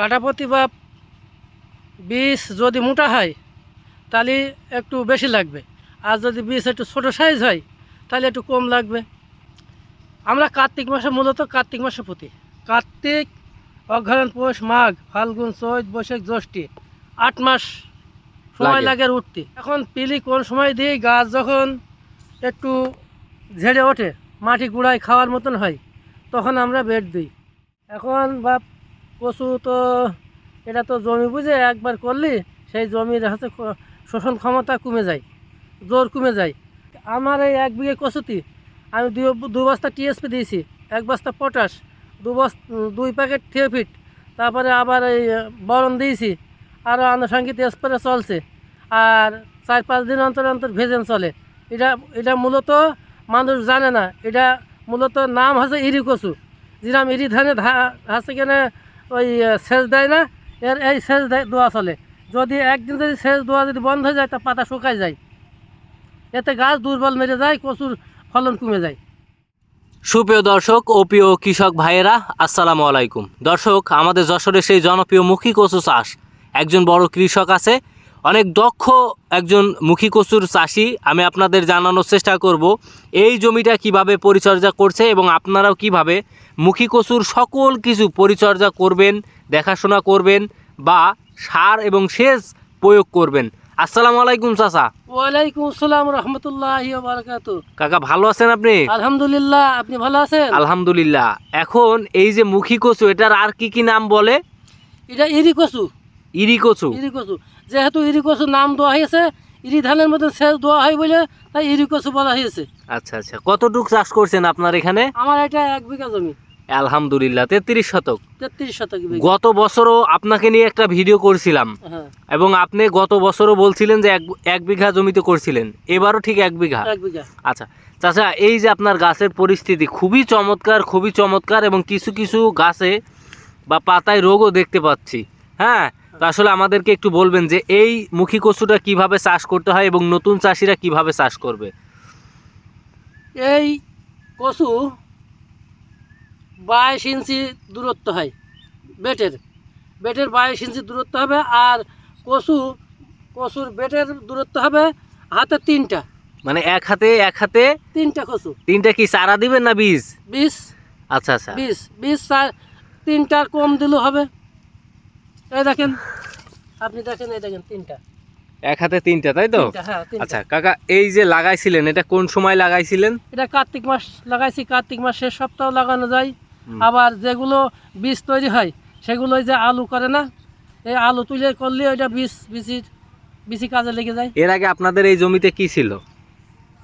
কাটাপতি বা বীজ যদি মোটা হয় তাহলে একটু বেশি লাগবে। আর যদি বীজ একটু ছোটো সাইজ হয় তাহলে একটু কম লাগবে। আমরা কার্তিক মাসে মূলত কার্তিক মাসে পুঁতি কার্তিক অঘ্রাণ পৌষ মাঘ ফাল্গুন চৈত বৈশাখ জ্যৈষ্ঠী আট মাস সময় লাগে। উঠতে। এখন পিলি কোন সময় দিই? গাছ যখন একটু ঝেড়ে ওঠে মাটি গুঁড়ায় খাওয়ার মতন হয় তখন আমরা বেড দিই। এখন বা কচু তো এটা তো জমি বুঝে একবার করলি, সেই জমির ক- শোষণ ক্ষমতা কমে যায়, জোর কমে যায়। আমার এই এক বিঘে কচুতি আমি দুই দু বস্তা টিএসপি দিয়েছি, এক বস্তা পটাশ, দু বস্তা দুই প্যাকেট থিওফিট, তারপরে আবার এই বরণ দিয়েছি আরও আনুষঙ্গিক স্প্রে চলছে, আর চার পাঁচ দিন অন্তর অন্তর ভেজেন চলে। এটা এটা মূলত মানুষ জানে না, এটা মূলত নাম হচ্ছে ইরি কচু যেরাম ইরি ধানে হচ্ছে কেন ওই সেচ দেয় না, এর এই সেচ দেয় চলে। যদি একদিন যদি সেচ দোয়া যদি বন্ধ হয়ে যায়, তা পাতা শুকায় যায়। এতে গাছ দুর্বল মেরে যায় কচুর ফলন কমে যায়। সুপ্রিয় দর্শক ও প্রিয় কৃষক ভাইয়েরা, আসসালামু আলাইকুম। দর্শক, আমাদের যশোরে সেই জনপ্রিয় মুখী কচু চাষ। একজন বড় কৃষক আছে অনেক দক্ষ একজন মুখী কচুর চাষি আমি আপনাদের জানানোর চেষ্টা করব এই জমিটা কীভাবে পরিচর্যা করছে এবং আপনারাও কীভাবে মুখী কচুর সকল কিছু পরিচর্যা করবেন দেখাশোনা করবেন বা সার এবং সেচ প্রয়োগ করবেন। আসসালামু আলাইকুম চাচা। ওয়ালাইকুম আসসালাম রহমতুল্লাহ বারকাত কাকা ভালো আছেন আপনি? আলহামদুলিল্লাহ আপনি ভালো আছেন? আলহামদুলিল্লাহ। এখন এই যে মুখী কচু এটার আর কি কি নাম বলে? এটা ইরি কচু ইরি কচু ইরি কচু যেহেতু ইরি কচু নাম দেওয়া হয়েছে ইরি ধানের মধ্যে সেচ দেওয়া হয় বলে তাই ইরি কচু বলা হয়েছে। আচ্ছা আচ্ছা। কতটুক চাষ করছেন আপনার এখানে? আমার এটা এক বিঘা জমি। আলহামদুলিল্লাহ তেত্রিশ শতক। তেত্রিশ শতক গত বছরও আপনাকে নিয়ে একটা ভিডিও করছিলাম। হ্যাঁ। এবং আপনি গত বছরও বলছিলেন যে এক এক বিঘা জমিতে করছিলেন। এবারও ঠিক এক বিঘা? এক বিঘা। আচ্ছা। চাচা এই যে আপনার গাছের পরিস্থিতি খুবই চমৎকার খুবই চমৎকার এবং কিছু কিছু গাছে বা পাতায় রোগও দেখতে পাচ্ছি। হ্যাঁ তো আসলে আমাদেরকে একটু বলবেন যে এই মুখী কচুটা কীভাবে চাষ করতে হয় এবং নতুন চাষিরা কীভাবে চাষ করবে? এই কচু বাইশ ইঞ্চি দূরত্ব হয় বেটের। বেটের বাইশ ইঞ্চি দূরত্ব হবে আর কচু কচুর বেটের দূরত্ব হবে হাতে তিনটা। মানে এক হাতে এক হাতে তিনটা কচু। তিনটা কি চারা দিবেন না বীজ? বিশ আচ্ছা আচ্ছা। বিশ চার তিনটার কম দিলেও হবে। এই দেখেন আপনি দেখেন এই দেখেন তিনটা। এক হাতে তিনটা তাই তো? হ্যাঁ আচ্ছা কাকা এই যে লাগাইছিলেন এটা কোন সময় লাগাইছিলেন? এটা কার্তিক মাস লাগাইছি কার্তিক মাস শেষ সপ্তাহ লাগানো যায়। আবার যেগুলো বীজ তৈরি হয় সেগুলো যে আলু করে না এই আলু তুলে করলে ওইটা বীজ বিচির বিচি কাজে লেগে যায়। এর আগে আপনাদের এই জমিতে কি ছিল?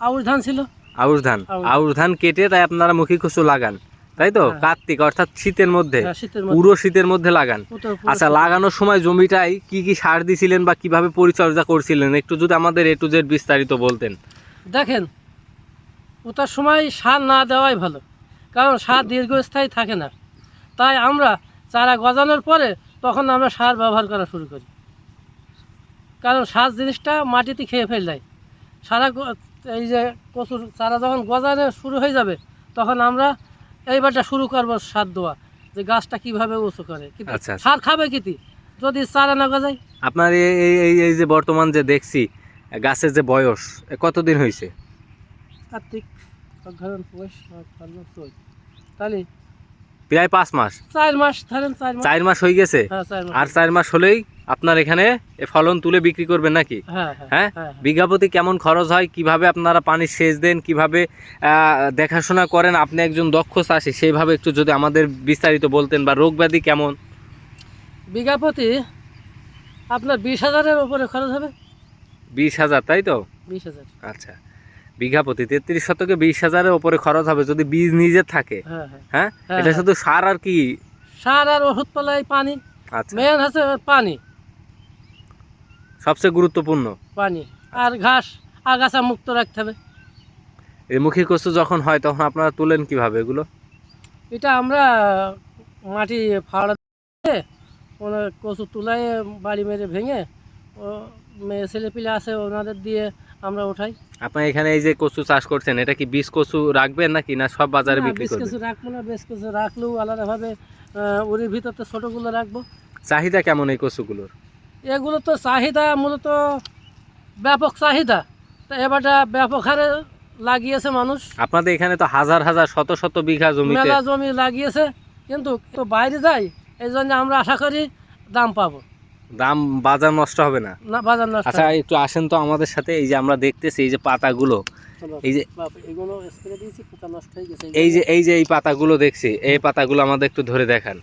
আউশ ধান ছিল। আউশ ধান। আউশ। আউশ ধান কেটে তাই আপনারা মুখী কচু লাগান। তাই তো? হ্যাঁ। কার্তিক অর্থাৎ শীতের মধ্যে হ্যাঁ, শীতের মধ্যে। পুরো শীতের মধ্যে লাগান। আচ্ছা লাগানোর সময় জমিটাই কি কি সার দিছিলেন বা কীভাবে পরিচর্যা করছিলেন? একটু যদি আমাদের এ টু জেড বিস্তারিত বলতেন। দেখেন ওটার সময় সার না দেওয়াই ভালো কারণ সার দীর্ঘস্থায়ী থাকে না। তাই আমরা চারা গজানোর পরে তখন আমরা সার ব্যবহার করা শুরু করি। কারণ সার জিনিসটা মাটিতে খেয়ে ফেল যায় সারা এই যে কচুর চারা যখন গজানো শুরু হয়ে যাবে তখন আমরা এইবারটা শুরু করব সার দেওয়া যে গাছটা কীভাবে উঁচু করে কিন্তু আচ্ছা, আচ্ছা। সার খাবে কিতি যদি চারা না গজায়? আপনার এই- এই এই এই যে বর্তমান যে দেখছি গাছের যে বয়স এ কতদিন হয়েছে কার্তিক অঘ্রাণ পৌষ মাঘ, ফাল্গুন চৈত তাহলে প্রায় পাঁচ মাস। চার মাস ধরেন চার মাস। চার মাস হয়ে গেছে? হ্যাঁ চার মাস। আর চার মাস হলেই আপনার এখানে এ ফলন তুলে বিক্রি করবেন নাকি? হ্যাঁ হ্যাঁ হ্যাঁ? হ্যাঁ বিঘা প্রতি কেমন খরচ হয়? কীভাবে আপনারা পানি সেচ দেন? কীভাবে দেখাশোনা করেন? আপনি একজন দক্ষ চাষি সেইভাবে একটু যদি আমাদের বিস্তারিত বলতেন বা রোগ ব্যাধি কেমন? বিঘাপতি আপনার বিশ হাজারের উপরে খরচ হবে। বিশ হাজার তাই তো? বিশ হাজার। আচ্ছা। বিঘাপতি তেত্রিশ শতকে বিশ হাজারের উপরে খরচ হবে যদি বীজ নিজে থাকে। হ্যাঁ এটা। শুধু সার আর কি? সার আর ওষুধ পালাই পানি। আচ্ছা। মেন হচ্ছে পানি। সবচেয়ে গুরুত্বপূর্ণ? পানি আর ঘাস আগাছা মুক্ত রাখতে হবে। এই মুখী কচু যখন হয় তখন আপনারা তুলেন কীভাবে এগুলো? এটা আমরা মাটি ফাড়া দিয়ে কোনো কচু তুলাই বাড়ি মেরে ভেঙে ও মেয়ে ছেলে পিলে আছে ওনাদের দিয়ে আমরা উঠাই। আপনার এখানে এই যে কচু চাষ করছেন এটা কি বীজ কচু রাখবেন নাকি না সব বাজারে বিক্রি করবেন? কিছু রাখব না বেশ কিছু রাখলেও আলাদাভাবে ওর ভিতরতে ছোটোগুলো রাখব। চাহিদা কেমন এই কচুগুলোর? এগুলো তো চাহিদা মূলত ব্যাপক চাহিদা। তা এবারটা ব্যাপক হারে লাগিয়েছে মানুষ। আপনাদের এখানে তো হাজার হাজার শত শত বিঘা জমিতে মেলা জমি লাগিয়েছে কিন্তু তো বাইরে যাই এই জন্য আমরা আশা করি দাম পাবো। দাম বাজার নষ্ট হবে না। না বাজার নষ্ট আচ্ছা একটু আসেন তো আমাদের সাথে এই যে আমরা দেখতেছি এই যে পাতাগুলো এই যে এগুলো স্প্রে দিয়েছি পোকা নষ্ট হয়ে গেছে। এই যে এই যে এই পাতাগুলো দেখছি এই পাতাগুলো আমাদের একটু ধরে দেখান।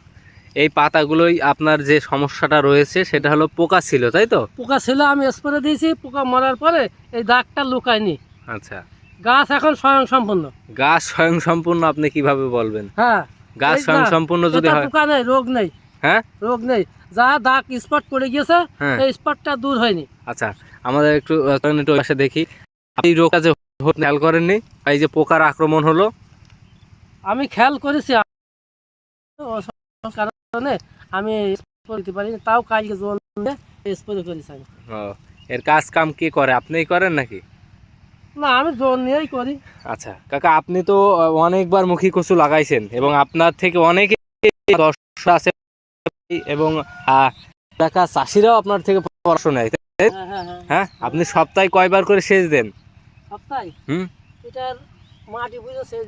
এই পাতাগুলোই আপনার যে সমস্যাটা রয়েছে সেটা হলো পোকা ছিল তাই তো? পোকা ছিল আমি স্প্রে দিয়েছি পোকা মরার পরে এই দাগটা লুকায়নি। আচ্ছা। গাছ এখন স্বয়ং সম্পূর্ণ গাছ স্বয়ং সম্পূর্ণ আপনি কীভাবে বলবেন? হ্যাঁ গাছ স্বয়ং সম্পূর্ণ যদি হয় পোকা নেই রোগ নেই। হ্যাঁ? রোগ নেই। যা দাগ স্পট পড়ে গিয়েছে হ্যাঁ। এই স্পটটা দূর হয়নি। আচ্ছা আমাদের একটু একটু পাশে দেখি। আপনি রোগটা যে খেয়াল করেননি এই যে পোকার আক্রমণ হলো? আমি খেয়াল করেছি কারণে আমি স্প্রে দিতে পারিনি। তাও কালকে জোন স্প্রে করেছি আমি এর কাজ কাম কি করে? আপনিই করেন নাকি? না আমি জোন নিয়েই করি। আচ্ছা কাকা আপনি তো অনেকবার মুখী কচু লাগাইছেন এবং আপনার থেকে অনেকে দর্শক আছে এবং চাষিরাও আপনার থেকে পরামর্শ নেয় হ্যাঁ হ্যাঁ হ্যাঁ। হ্যাঁ আপনি সপ্তাহে কয়বার করে সেচ দেন? সপ্তাহে? হুম? এটার মাটি বুঝে সেচ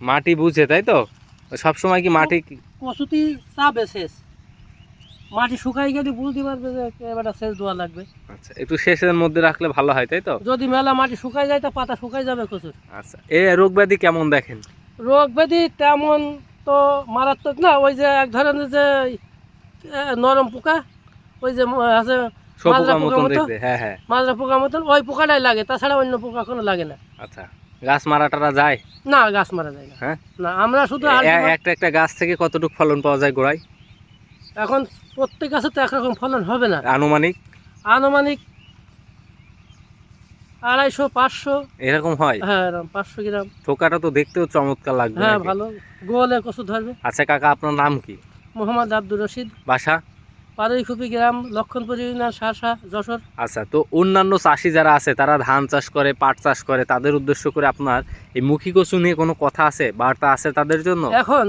মাটি বুঝে তাই তো? সব সময় কি মাটি কচুতি চাবে শেষ। মাটি শুকাই গেলে বুঝতে পারবে যে এবার সেচ দেওয়া লাগবে। আচ্ছা একটু শেষের মধ্যে রাখলে ভালো হয় তাই তো? যদি মেলা মাটি শুকাই যায় তা পাতা শুকাই যাবে কচুর। আচ্ছা এ রোগ ব্যাধি কেমন দেখেন? রোগ ব্যাধি তেমন তো মারাত্মক না ওই যে এক ধরনের যে নরম পোকা ওই যে আছে মাজরা মতন মতো? হ্যাঁ হ্যাঁ। মাজরা পোকার মতন ওই পোকাটাই লাগে তাছাড়া অন্য পোকা কোনো লাগে না। আচ্ছা। গাছ মারাটারা যায়? না গাছ মারা যায় না। হ্যাঁ? না আমরা শুধু একটা একটা গাছ থেকে কতটুকু ফলন পাওয়া যায় গোড়ায়? এখন প্রত্যেক গাছে তো একরকম ফলন হবে না। আনুমানিক? আনুমানিক আড়াইশো পাঁচশো। এরকম হয়? হ্যাঁ এরকম পাঁচশো গ্রাম। থোকাটা তো দেখতেও চমৎকার লাগবে হ্যাঁ ভালো। গোলে কচু ধরবে। আচ্ছা কাকা আপনার নাম কি? মোহাম্মদ আব্দুর রশিদ। বাসা? পারুইখুপি গ্রাম লক্ষণপুর ইউনিয়ন শাসা যশোর। আচ্ছা তো অন্যান্য চাষি যারা আছে তারা ধান চাষ করে পাট চাষ করে তাদের উদ্দেশ্য করে আপনার এই মুখী কচু নিয়ে কোনো কথা আছে বার্তা আছে তাদের জন্য? এখন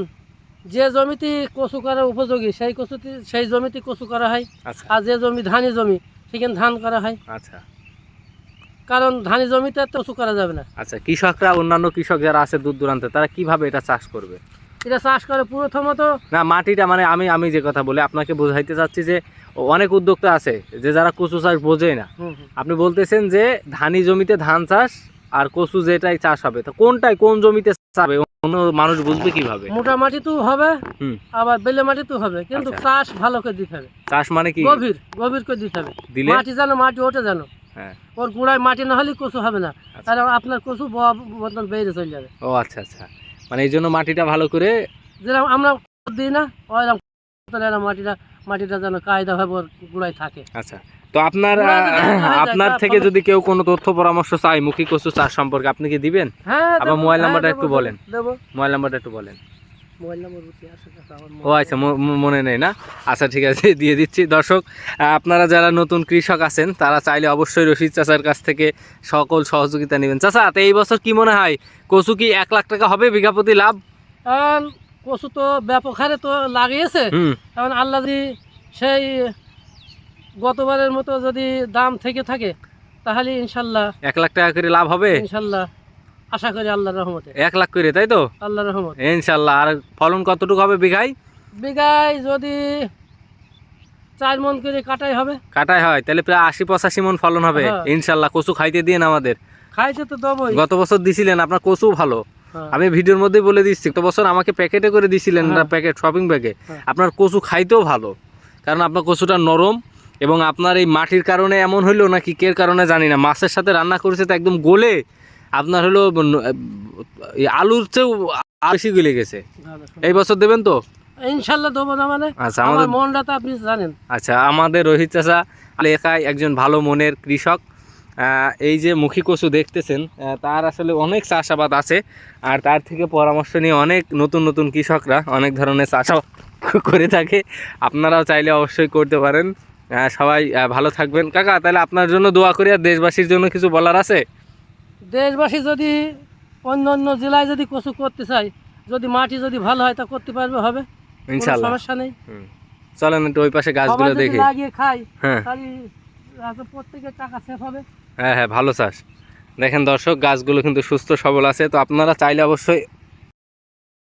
যে জমিতে কচু করা উপযোগী সেই কচুতে সেই জমিতে কচু করা হয় আচ্ছা। আর যে জমি ধানি জমি সেখানে ধান করা হয়। আচ্ছা। কারণ ধানি জমিতে তো কচু করা যাবে না। আচ্ছা কৃষকরা অন্যান্য কৃষক যারা আছে দূর দূরান্তে তারা কীভাবে এটা চাষ করবে? এটা চাষ করে প্রথমত না মাটিটা মানে আমি আমি যে কথা বলি আপনাকে বোঝাইতে চাচ্ছি যে অনেক উদ্যোক্তা আছে যে যারা কচু চাষ বোঝে না। আপনি বলতেছেন যে ধানি জমিতে ধান চাষ আর কচু যেটাই চাষ হবে তো কোনটাই কোন জমিতে চাষ অন্য মানুষ বুঝবে কীভাবে? মোটা মাটিতেও হবে আবার বেলে মাটিতেও হবে কিন্তু আচ্ছা। চাষ ভালো করে দিতে হবে। চাষ মানে কি? গভীর গভীর করে দিতে হবে। দিলে? মাটি যেন মাটি ওঠে যেন। হ্যাঁ। ওর গুঁড়ায় মাটি না হলে কচু হবে না। আচ্ছা। তাহলে আপনার কচু বেড়ে চলে যাবে। ও আচ্ছা আচ্ছা। মানে এই জন্য মাটিটা ভালো করে যেরকম আমরা দিই না ওইরকম মাটিটা মাটিটা যেন কায়দা ভাবে ওর গুঁড়ায় থাকে। আচ্ছা। তো আপনার আপনার থেকে যদি কেউ কোনো তথ্য পরামর্শ চায় মুখী কচু চাষ সম্পর্কে আপনি কি দিবেন? হ্যাঁ আবার মোবাইল হ্যাঁ, নাম্বারটা একটু বলেন। দেবো। মোবাইল নাম্বারটা একটু বলেন। ও আচ্ছা মনে নেই না? আচ্ছা ঠিক আছে দিয়ে দিচ্ছি। দর্শক আপনারা যারা নতুন কৃষক আছেন তারা চাইলে অবশ্যই রশিদ চাচার কাছ থেকে সকল সহযোগিতা নেবেন। চাচা তো এই বছর কি মনে হয়? কচু কি এক লাখ টাকা হবে বিঘা প্রতি লাভ কচু তো ব্যাপক হারে তো লাগিয়েছে। এখন আল্লাহ যদি সেই গতবারের মতো যদি দাম থেকে থাকে তাহলে ইনশাল্লাহ এক লাখ টাকা করে লাভ হবে? ইনশাল্লাহ। আশা করি আল্লাহর রহমতে। এক লাখ করে তাই তো? আল্লাহর রহমত। ইনশাল্লাহ আর ফলন কতটুকু হবে বিঘায় বিঘায় যদি চার মন করে কাটাই হবে। কাটাই হয় তাহলে প্রায় আশি পঁচাশি মন ফলন হবে। হ্যাঁ। ইনশাল্লাহ কচু খাইতে দিন আমাদের। খাইতে তো দেবই। গত বছর দিছিলেন আপনার কচু ভালো। হ্যাঁ। আমি ভিডিওর মধ্যেই বলে দিচ্ছি গত বছর আমাকে প্যাকেটে করে দিছিলেন হ্যাঁ। প্যাকেট শপিং ব্যাগে। আপনার কচু খাইতেও ভালো কারণ আপনার কচুটা নরম এবং আপনার এই মাটির কারণে এমন হইল নাকি কের কারণে জানি না। মাছের সাথে রান্না করেছে তো একদম গলে আপনার হলো আলুর চেয়েও বেশি গলে গেছে। এই বছর দেবেন তো? ইনশাল্লাহ দেবো না মানে। আচ্ছা আমার আমাদের মনটা তো আপনি জানেন। আচ্ছা আমাদের রোহিত চাষা এলাকায় একজন ভালো মনের কৃষক। এই যে মুখী কচু দেখতেছেন তার আসলে অনেক চাষাবাদ আছে আর তার থেকে পরামর্শ নিয়ে অনেক নতুন নতুন কৃষকরা অনেক ধরনের চাষাবাদ করে থাকে। আপনারাও চাইলে অবশ্যই করতে পারেন। সবাই ভালো থাকবেন। কাকা তাহলে আপনার জন্য দোয়া করি আর দেশবাসীর জন্য কিছু বলার আছে? দেশবাসী যদি অন্য অন্য জেলায় যদি কচু করতে চাই যদি মাটি যদি ভালো হয় তা করতে পারবে হবে? ইনশাল্লাহ। সমস্যা নেই। চলেন একটু ওই পাশে গাছগুলো দেখি। লাগিয়ে খাই হ্যাঁ। প্রত্যেকের টাকা সেফ হবে। হ্যাঁ হ্যাঁ ভালো চাষ। দেখেন দর্শক গাছগুলো কিন্তু সুস্থ সবল আছে। তো আপনারা চাইলে অবশ্যই